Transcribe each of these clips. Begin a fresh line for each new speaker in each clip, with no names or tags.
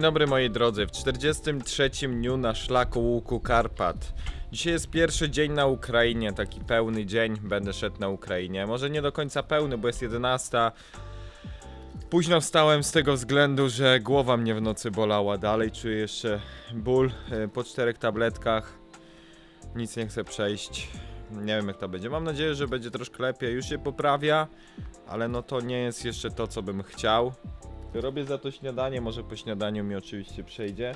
Dzień dobry moi drodzy, w 43 dniu na szlaku łuku Karpat. Dzisiaj jest pierwszy dzień na Ukrainie, taki pełny dzień, będę szedł na Ukrainie. Może nie do końca pełny, bo jest 11. Późno wstałem z tego względu, że głowa mnie w nocy bolała. Dalej czuję jeszcze ból e, po czterech tabletkach. Nic nie chcę przejść. Nie wiem jak to będzie. Mam nadzieję, że będzie troszkę lepiej. Już się poprawia, ale no to nie jest jeszcze to, co bym chciał. Robię za to śniadanie, może po śniadaniu mi oczywiście przejdzie.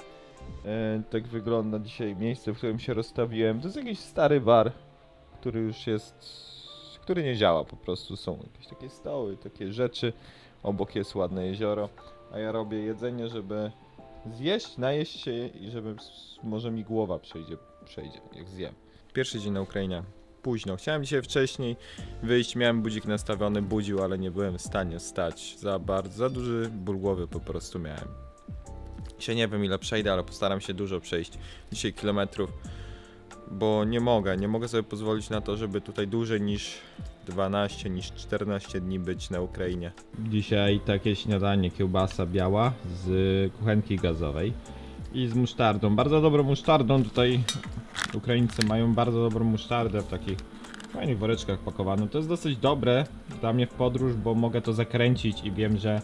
E, tak wygląda dzisiaj miejsce, w którym się rozstawiłem. To jest jakiś stary bar, który już jest. który nie działa po prostu. Są jakieś takie stoły, takie rzeczy. Obok jest ładne jezioro. A ja robię jedzenie, żeby zjeść, najeść się i żeby może mi głowa przejdzie, przejdzie jak zjem. Pierwszy dzień na Ukrainie. Późno. Chciałem dzisiaj wcześniej wyjść, miałem budzik nastawiony, budził, ale nie byłem w stanie stać. Za bardzo, za duży ból głowy po prostu miałem. Dzisiaj nie wiem ile przejdę, ale postaram się dużo przejść. Dzisiaj kilometrów, bo nie mogę, nie mogę sobie pozwolić na to, żeby tutaj dłużej niż 12, niż 14 dni być na Ukrainie.
Dzisiaj takie śniadanie, kiełbasa biała z kuchenki gazowej i z musztardą. Bardzo dobrą musztardą tutaj Ukraińcy mają bardzo dobrą musztardę w takich fajnych woreczkach pakowaną. To jest dosyć dobre dla mnie w podróż, bo mogę to zakręcić i wiem, że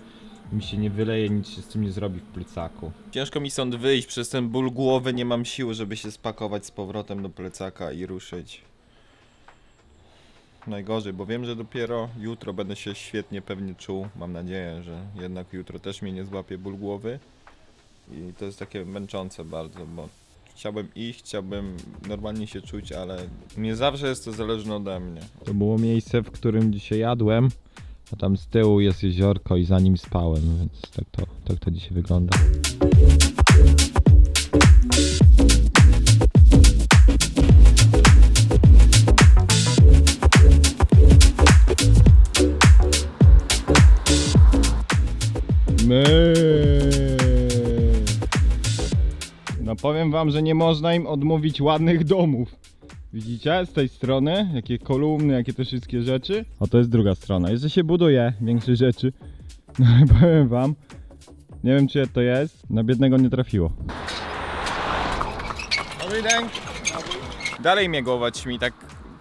mi się nie wyleje, nic się z tym nie zrobi w plecaku.
Ciężko mi stąd wyjść, przez ten ból głowy nie mam siły, żeby się spakować z powrotem do plecaka i ruszyć. Najgorzej, bo wiem, że dopiero jutro będę się świetnie pewnie czuł. Mam nadzieję, że jednak jutro też mnie nie złapie ból głowy. I to jest takie męczące bardzo, bo chciałbym iść, chciałbym normalnie się czuć, ale nie zawsze jest to zależne ode mnie.
To było miejsce, w którym dzisiaj jadłem, a tam z tyłu jest jeziorko i za nim spałem, więc tak to, tak to dzisiaj wygląda. My. No powiem wam, że nie można im odmówić ładnych domów. Widzicie z tej strony? Jakie kolumny, jakie te wszystkie rzeczy? O, to jest druga strona. Jeszcze się buduje większe rzeczy. No ale powiem wam, nie wiem czy to jest, na biednego nie trafiło.
Dobry dzień. Dalej mnie głowa mi tak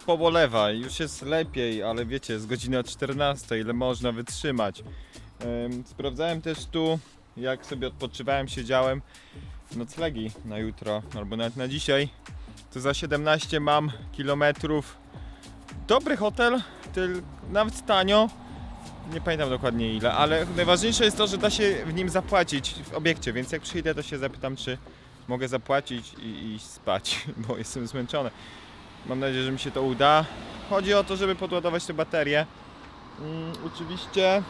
pobolewa. Już jest lepiej, ale wiecie, jest godzina 14, ile można wytrzymać. Ym, sprawdzałem też tu, jak sobie odpoczywałem, siedziałem noclegi na jutro, albo nawet na dzisiaj. To za 17 mam kilometrów. Dobry hotel, tyl, nawet tanio. Nie pamiętam dokładnie ile, ale najważniejsze jest to, że da się w nim zapłacić w obiekcie, więc jak przyjdę, to się zapytam, czy mogę zapłacić i iść spać, bo jestem zmęczony. Mam nadzieję, że mi się to uda. Chodzi o to, żeby podładować te baterie. Mm, oczywiście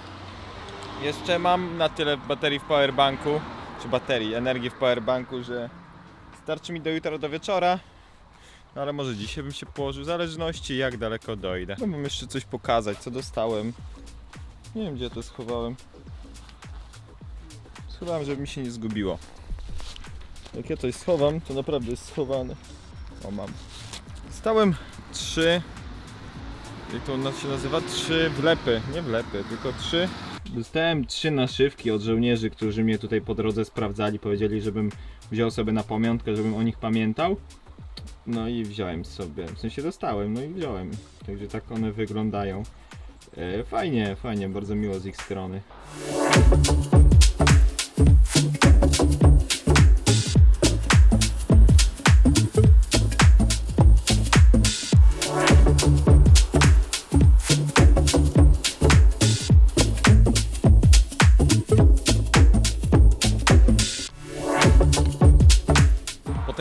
jeszcze mam na tyle baterii w powerbanku, czy baterii, energii w powerbanku, że starczy mi do jutra do wieczora. No ale może dzisiaj bym się położył, w zależności jak daleko dojdę. No mam jeszcze coś pokazać, co dostałem. Nie wiem gdzie to schowałem. Schowałem, żeby mi się nie zgubiło. Jak ja coś schowam, to naprawdę jest schowane. O, mam. Stałem trzy. Jak to się nazywa? Trzy wlepy. Nie wlepy, tylko trzy.
Dostałem trzy naszywki od żołnierzy, którzy mnie tutaj po drodze sprawdzali. Powiedzieli, żebym wziął sobie na pamiątkę, żebym o nich pamiętał. No i wziąłem sobie, w sensie dostałem, no i wziąłem. Także tak one wyglądają. E, fajnie, fajnie, bardzo miło z ich strony.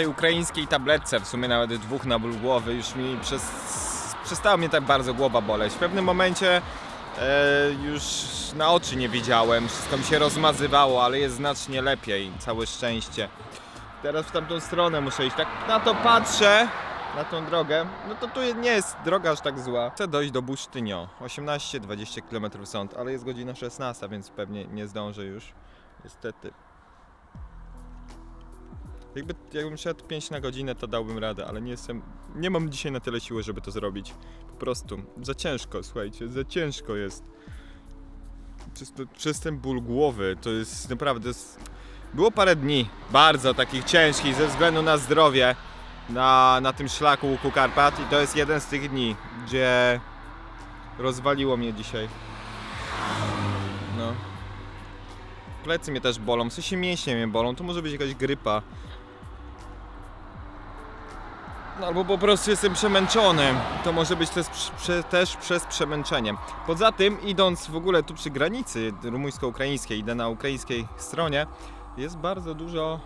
Ukraińskiej tabletce, w sumie nawet dwóch na ból głowy, już mi przez... przestała mnie tak bardzo głowa boleć. W pewnym momencie e, już na oczy nie widziałem, wszystko mi się rozmazywało, ale jest znacznie lepiej, całe szczęście. Teraz w tamtą stronę muszę iść, tak na to patrzę, na tą drogę, no to tu nie jest droga aż tak zła. Chcę dojść do Busztynio, 18-20 km stąd, ale jest godzina 16, więc pewnie nie zdążę już, niestety. Jakby, jakbym szedł 5 na godzinę, to dałbym radę, ale nie jestem. Nie mam dzisiaj na tyle siły, żeby to zrobić. Po prostu. Za ciężko, słuchajcie, za ciężko jest. Przez, przez ten ból głowy to jest naprawdę. Było parę dni bardzo takich ciężkich ze względu na zdrowie na, na tym szlaku łuku Karpat i to jest jeden z tych dni, gdzie rozwaliło mnie dzisiaj. No. Plecy mnie też bolą, w sensie mięśnie mnie bolą, to może być jakaś grypa. No albo po prostu jestem przemęczony. To może być też, prze, też przez przemęczenie. Poza tym, idąc w ogóle tu przy granicy rumuńsko-ukraińskiej, idę na ukraińskiej stronie, jest bardzo dużo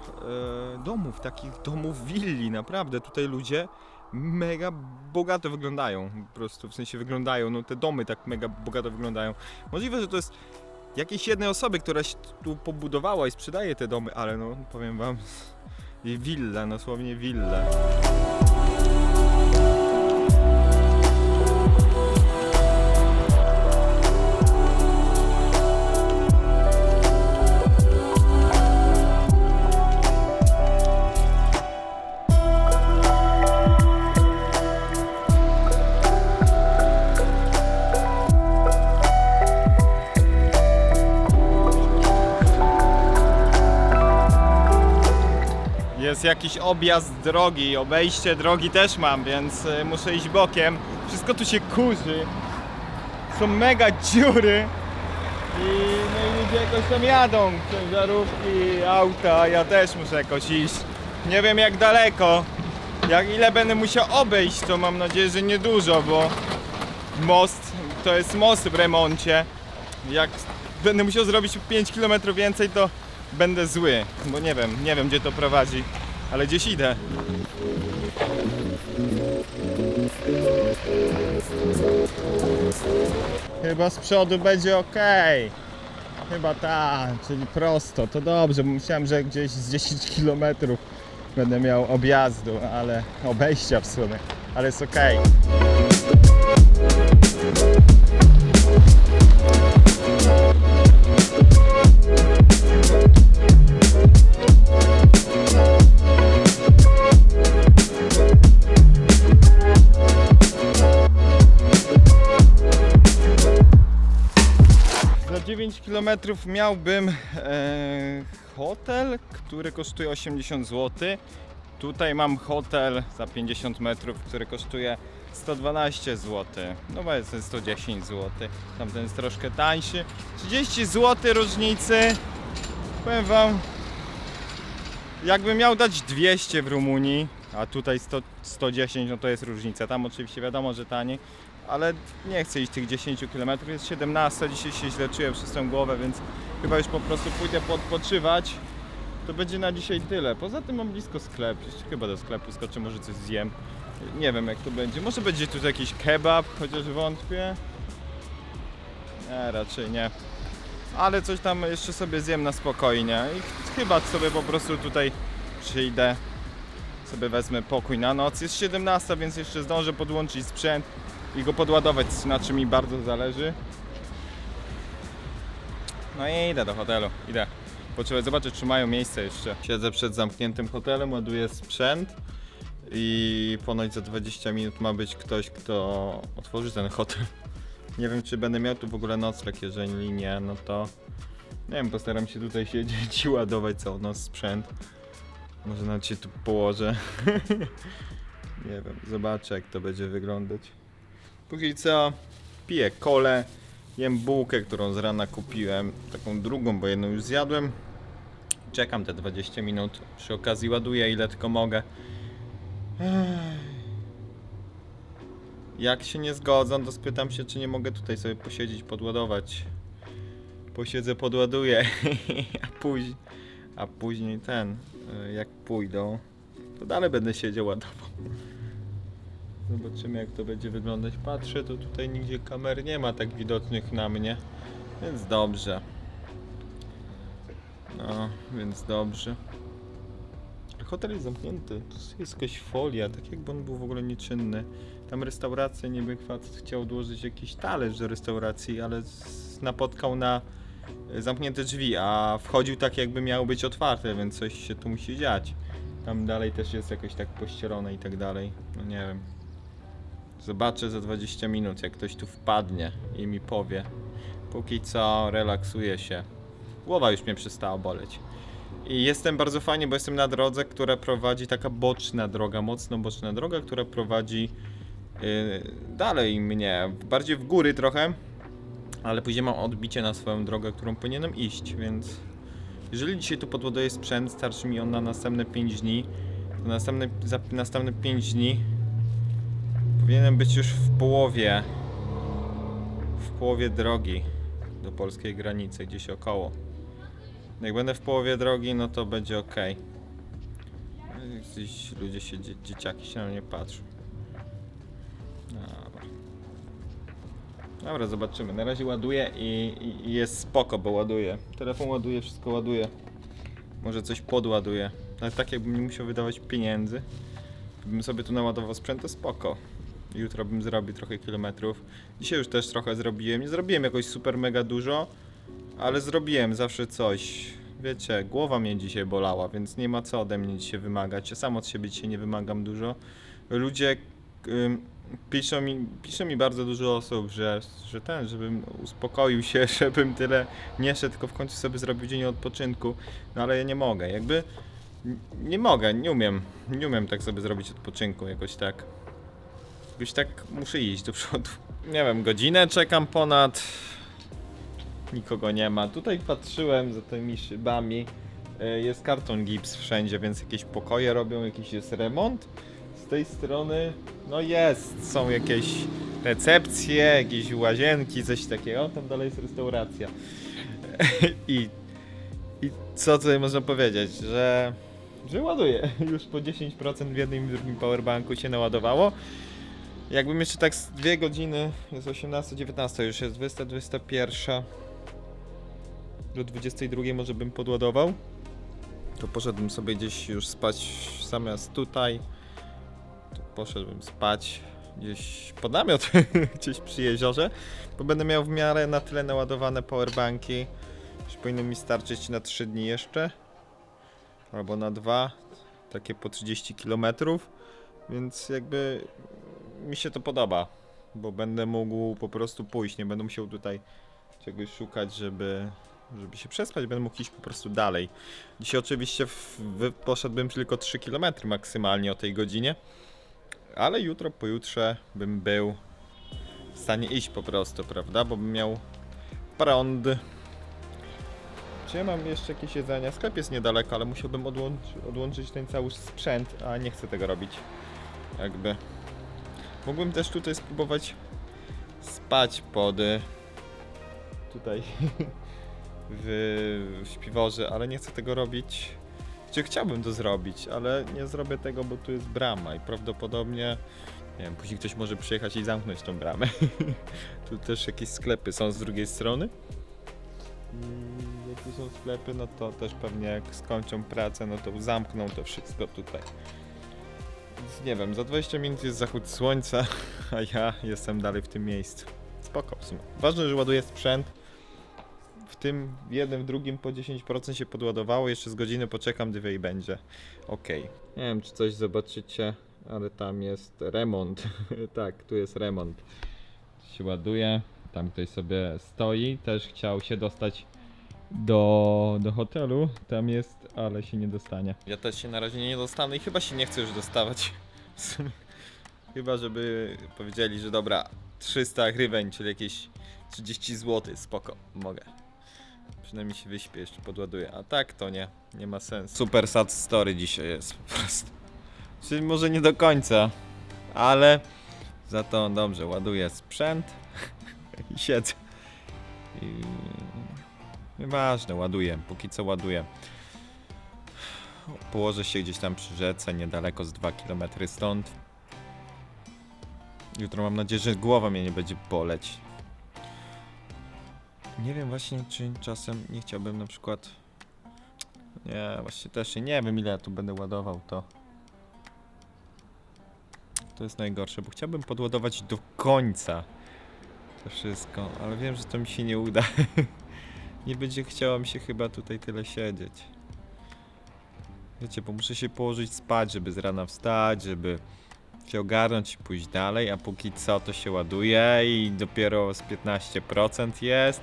e, domów, takich domów willi, naprawdę. Tutaj ludzie mega bogato wyglądają, po prostu, w sensie wyglądają, no te domy tak mega bogato wyglądają. Możliwe, że to jest jakiejś jednej osoby, która się tu pobudowała i sprzedaje te domy, ale no, powiem wam, willa, dosłownie willa. Jest jakiś objazd drogi, obejście drogi też mam, więc y, muszę iść bokiem. Wszystko tu się kurzy. Są mega dziury. I no i ludzie jakoś tam jadą. Ciężarówki, auta, ja też muszę jakoś iść. Nie wiem jak daleko. Jak ile będę musiał obejść, to mam nadzieję, że niedużo, bo most to jest most w remoncie. Jak będę musiał zrobić 5 km więcej, to będę zły, bo nie wiem, nie wiem gdzie to prowadzi, ale gdzieś idę. Chyba z przodu będzie ok. Chyba tak, czyli prosto, to dobrze, myślałem, że gdzieś z 10 km będę miał objazdu, ale obejścia w sumie, ale jest ok. 9 km miałbym e, hotel, który kosztuje 80 zł. Tutaj mam hotel za 50 metrów, który kosztuje 112 zł. No bo jest 110 zł. Tamten jest troszkę tańszy. 30 zł różnicy. Powiem wam, jakbym miał dać 200 w Rumunii, a tutaj 100, 110, no to jest różnica. Tam oczywiście wiadomo, że taniej, ale nie chcę iść tych 10 km. Jest 17, dzisiaj się źle czuję przez tę głowę, więc chyba już po prostu pójdę podpoczywać. To będzie na dzisiaj tyle. Poza tym mam blisko sklep. Jeszcze chyba do sklepu skoczę, może coś zjem. Nie wiem jak to będzie. Może będzie tu jakiś kebab, chociaż wątpię. Nie, raczej nie. Ale coś tam jeszcze sobie zjem na spokojnie. I ch- chyba sobie po prostu tutaj przyjdę. Sobie wezmę pokój na noc. Jest 17, więc jeszcze zdążę podłączyć sprzęt i go podładować, na czym mi bardzo zależy. No i idę do hotelu, idę. Potrzebuję zobaczyć, czy mają miejsce jeszcze. Siedzę przed zamkniętym hotelem, ładuję sprzęt i ponoć za 20 minut ma być ktoś, kto otworzy ten hotel. Nie wiem, czy będę miał tu w ogóle nocleg, jeżeli nie, no to nie wiem, postaram się tutaj siedzieć i ładować cały noc sprzęt. Może nawet się tu położę. nie wiem, zobaczę jak to będzie wyglądać. Póki co piję kolę, jem bułkę, którą z rana kupiłem, taką drugą, bo jedną już zjadłem. Czekam te 20 minut, przy okazji ładuję ile tylko mogę. Jak się nie zgodzą, to spytam się, czy nie mogę tutaj sobie posiedzieć, podładować. Posiedzę, podładuję, a później, a później ten, y, jak pójdą, to dalej będę siedział, ładował. Zobaczymy jak to będzie wyglądać. Patrzę, to tutaj nigdzie kamer nie ma tak widocznych na mnie, więc dobrze. No, więc dobrze. Hotel jest zamknięty, tu jest jakaś folia, tak jakby on był w ogóle nieczynny. Tam restaurację niby facet chciał odłożyć jakiś talerz do restauracji, ale napotkał na e, zamknięte drzwi, a wchodził tak jakby miało być otwarte, więc coś się tu musi dziać. Tam dalej też jest jakoś tak pościelone i tak dalej. No nie wiem. Zobaczę za 20 minut, jak ktoś tu wpadnie i mi powie. Póki co relaksuję się. Głowa już mnie przestała boleć. I jestem bardzo fajnie, bo jestem na drodze, która prowadzi, taka boczna droga, mocno boczna droga, która prowadzi yy, dalej mnie, bardziej w góry trochę, ale później mam odbicie na swoją drogę, którą powinienem iść, więc jeżeli dzisiaj tu podładuję sprzęt, starczy mi on na następne 5 dni, to następne, za następne 5 dni powinienem być już w połowie, w połowie drogi do polskiej granicy, gdzieś około. Jak będę w połowie drogi, no to będzie ok. Gdzieś ludzie się, dzie dzieciaki się na mnie patrzą. Dobra. Dobra, zobaczymy. Na razie ładuję i, i, i jest spoko, bo ładuje. Telefon ładuje, wszystko ładuje. Może coś podładuje. Ale tak jakbym nie musiał wydawać pieniędzy. Gdybym sobie tu naładował sprzęt, to spoko. Jutro bym zrobił trochę kilometrów. Dzisiaj już też trochę zrobiłem. Nie zrobiłem jakoś super mega dużo, ale zrobiłem zawsze coś. Wiecie, głowa mnie dzisiaj bolała, więc nie ma co ode mnie dzisiaj wymagać. Ja sam od siebie dzisiaj nie wymagam dużo. Ludzie piszą, mi, piszą mi bardzo dużo osób, że, że ten, żebym uspokoił się, żebym tyle nie szedł, tylko w końcu sobie zrobił dzień odpoczynku. No ale ja nie mogę, jakby nie mogę, nie umiem. Nie umiem tak sobie zrobić odpoczynku jakoś tak. Jakoś tak muszę iść do przodu. Nie wiem, godzinę czekam ponad. Nikogo nie ma. Tutaj patrzyłem za tymi szybami. E, Jest karton gips wszędzie, więc jakieś pokoje robią, jakiś jest remont. Z tej strony, no jest, są jakieś recepcje, jakieś łazienki, coś takiego. Tam dalej jest restauracja. I, i co tutaj można powiedzieć, że, że ładuje. Już po 10% w jednym i drugim powerbanku się naładowało. Jakbym jeszcze tak z dwie godziny, jest 18, 19, już jest 20, 21. Do 22 może bym podładował. To poszedłbym sobie gdzieś już spać zamiast tutaj. To poszedłbym spać gdzieś pod namiot, gdzieś przy jeziorze, bo będę miał w miarę na tyle naładowane powerbanki, że powinno mi starczyć na 3 dni jeszcze. Albo na 2, takie po 30 km. Więc jakby mi się to podoba, bo będę mógł po prostu pójść, nie będę musiał tutaj czegoś szukać, żeby, żeby się przespać, będę mógł iść po prostu dalej. Dzisiaj oczywiście w, poszedłbym tylko 3 km maksymalnie o tej godzinie, ale jutro, pojutrze bym był w stanie iść po prostu, prawda, bo bym miał prąd. Czy ja mam jeszcze jakieś jedzenia? Sklep jest niedaleko, ale musiałbym odłączyć ten cały sprzęt, a nie chcę tego robić. Jakby. Mógłbym też tutaj spróbować spać pod tutaj w, w śpiworze, ale nie chcę tego robić. Czy chciałbym to zrobić, ale nie zrobię tego, bo tu jest brama i prawdopodobnie nie wiem, później ktoś może przyjechać i zamknąć tą bramę. tu też jakieś sklepy są z drugiej strony. Mm, Jak są sklepy, no to też pewnie jak skończą pracę, no to zamkną to wszystko tutaj. Nie wiem, za 20 minut jest zachód słońca, a ja jestem dalej w tym miejscu. Spoko w sumie. Ważne, że ładuję sprzęt. W tym jednym, drugim po 10% się podładowało. Jeszcze z godziny poczekam, gdy i będzie. Okej. Nie wiem, czy coś zobaczycie, ale tam jest remont. tak, tu jest remont. Się ładuje. Tam ktoś sobie stoi. Też chciał się dostać do, do hotelu. Tam jest, ale się nie dostanie. Ja też się na razie nie dostanę i chyba się nie chcę już dostawać. Chyba, żeby powiedzieli, że dobra, 300 hryweń, czyli jakieś 30 zł, spoko, mogę. Przynajmniej się wyśpię, jeszcze podładuję. A tak to nie, nie ma sensu. Super sad story dzisiaj jest po prostu. Czyli może nie do końca, ale za to dobrze, ładuję sprzęt i siedzę. I... Nieważne, ładuję, póki co ładuję. Położę się gdzieś tam przy rzece, niedaleko z 2 km stąd. Jutro mam nadzieję, że głowa mnie nie będzie boleć. Nie wiem właśnie, czy czasem nie chciałbym na przykład... Nie, właśnie też nie, wiem ile ja tu będę ładował to. To jest najgorsze, bo chciałbym podładować do końca to wszystko, ale wiem, że to mi się nie uda. nie będzie chciało mi się chyba tutaj tyle siedzieć. Wiecie, bo muszę się położyć spać, żeby z rana wstać, żeby się ogarnąć i pójść dalej, a póki co to się ładuje i dopiero z 15% jest.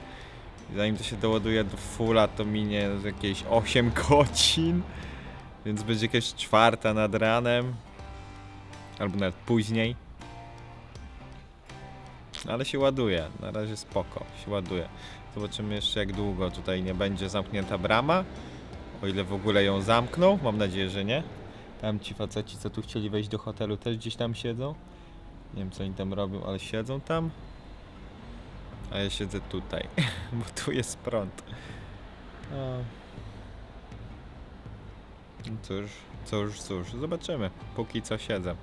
Zanim to się doładuje do fulla, to minie jakieś 8 godzin. Więc będzie jakaś czwarta nad ranem. Albo nawet później. Ale się ładuje. Na razie spoko. Się ładuje. Zobaczymy jeszcze jak długo tutaj nie będzie zamknięta brama. O ile w ogóle ją zamkną. Mam nadzieję, że nie. Tam ci faceci, co tu chcieli wejść do hotelu, też gdzieś tam siedzą. Nie wiem, co oni tam robią, ale siedzą tam. A ja siedzę tutaj, bo tu jest prąd. A. No Cóż, cóż, cóż, zobaczymy. Póki co siedzę.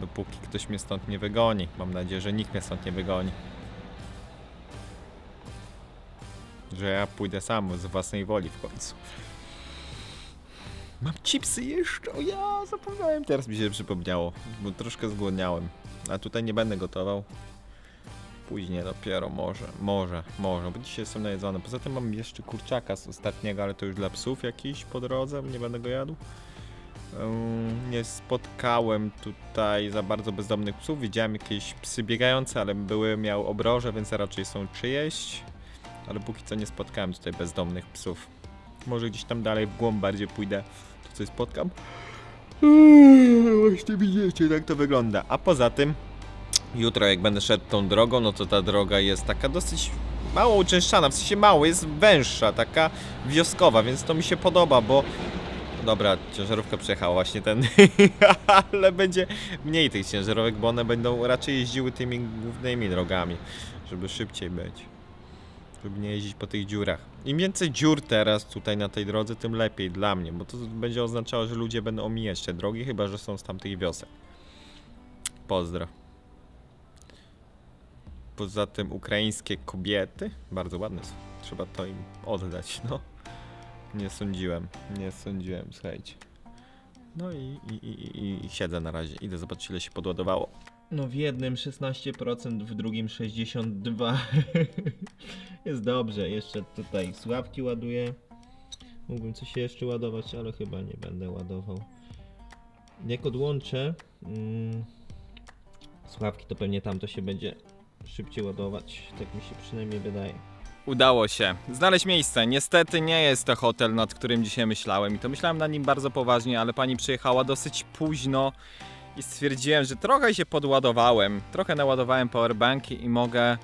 Dopóki ktoś mnie stąd nie wygoni. Mam nadzieję, że nikt mnie stąd nie wygoni. Że ja pójdę sam z własnej woli w końcu. Mam chipsy jeszcze, o ja zapomniałem. Teraz mi się przypomniało, bo troszkę zgłodniałem. A tutaj nie będę gotował. Później dopiero, może, może, może, bo dzisiaj jestem najedzony. Poza tym mam jeszcze kurczaka z ostatniego, ale to już dla psów jakiś po drodze, nie będę go jadł. Nie spotkałem tutaj za bardzo bezdomnych psów. Widziałem jakieś psy biegające, ale były, miał obroże, więc raczej są czyjeś. Ale póki co nie spotkałem tutaj bezdomnych psów. Może gdzieś tam dalej w głąb bardziej pójdę, to coś spotkam. Właśnie widzicie, jak to wygląda. A poza tym, jutro jak będę szedł tą drogą, no to ta droga jest taka dosyć mało uczęszczana, w sensie mało, jest węższa, taka wioskowa, więc to mi się podoba, bo Dobra, ciężarówka przejechała właśnie ten, ale będzie mniej tych ciężarówek, bo one będą raczej jeździły tymi głównymi drogami, żeby szybciej być. Żeby nie jeździć po tych dziurach. Im więcej dziur teraz tutaj na tej drodze, tym lepiej dla mnie, bo to będzie oznaczało, że ludzie będą omijać te drogi, chyba że są z tamtych wiosek. Pozdro. Poza tym ukraińskie kobiety, bardzo ładne są. Trzeba to im oddać, no. Nie sądziłem, nie sądziłem, słuchajcie. No i, i, i, i, i siedzę na razie. Idę zobaczyć ile się podładowało.
No w jednym 16%, w drugim 62%. Jest dobrze, jeszcze tutaj sławki ładuję. Mógłbym coś jeszcze ładować, ale chyba nie będę ładował. Jak odłączę mm, sławki, to pewnie tam to się będzie szybciej ładować. Tak mi się przynajmniej wydaje.
Udało się. Znaleźć miejsce. Niestety nie jest to hotel, nad którym dzisiaj myślałem. I to myślałem nad nim bardzo poważnie, ale pani przyjechała dosyć późno i stwierdziłem, że trochę się podładowałem. Trochę naładowałem powerbanki i mogę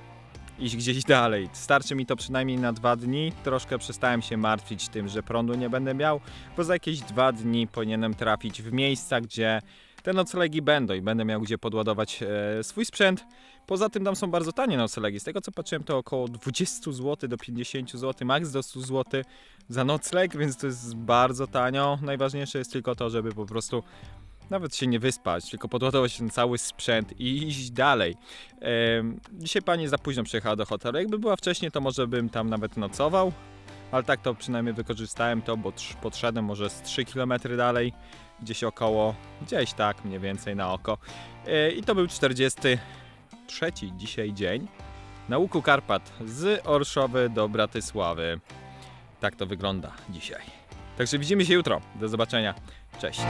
iść gdzieś dalej. Starczy mi to przynajmniej na dwa dni. Troszkę przestałem się martwić tym, że prądu nie będę miał, bo za jakieś dwa dni powinienem trafić w miejsca, gdzie te noclegi będą i będę miał gdzie podładować e, swój sprzęt. Poza tym tam są bardzo tanie noclegi. Z tego co patrzyłem to około 20 zł do 50 zł, maks do 100 zł za nocleg, więc to jest bardzo tanio. Najważniejsze jest tylko to, żeby po prostu nawet się nie wyspać, tylko podładować ten cały sprzęt i iść dalej. Dzisiaj pani za późno przyjechała do hotelu. Jakby była wcześniej, to może bym tam nawet nocował. Ale tak to przynajmniej wykorzystałem to, bo podszedłem może z 3 km dalej, gdzieś około, gdzieś tak mniej więcej na oko. E, I to był 43 dzisiaj dzień na łuku Karpat z Orszowy do Bratysławy. Tak to wygląda dzisiaj. Także widzimy się jutro. Do zobaczenia. Cześć.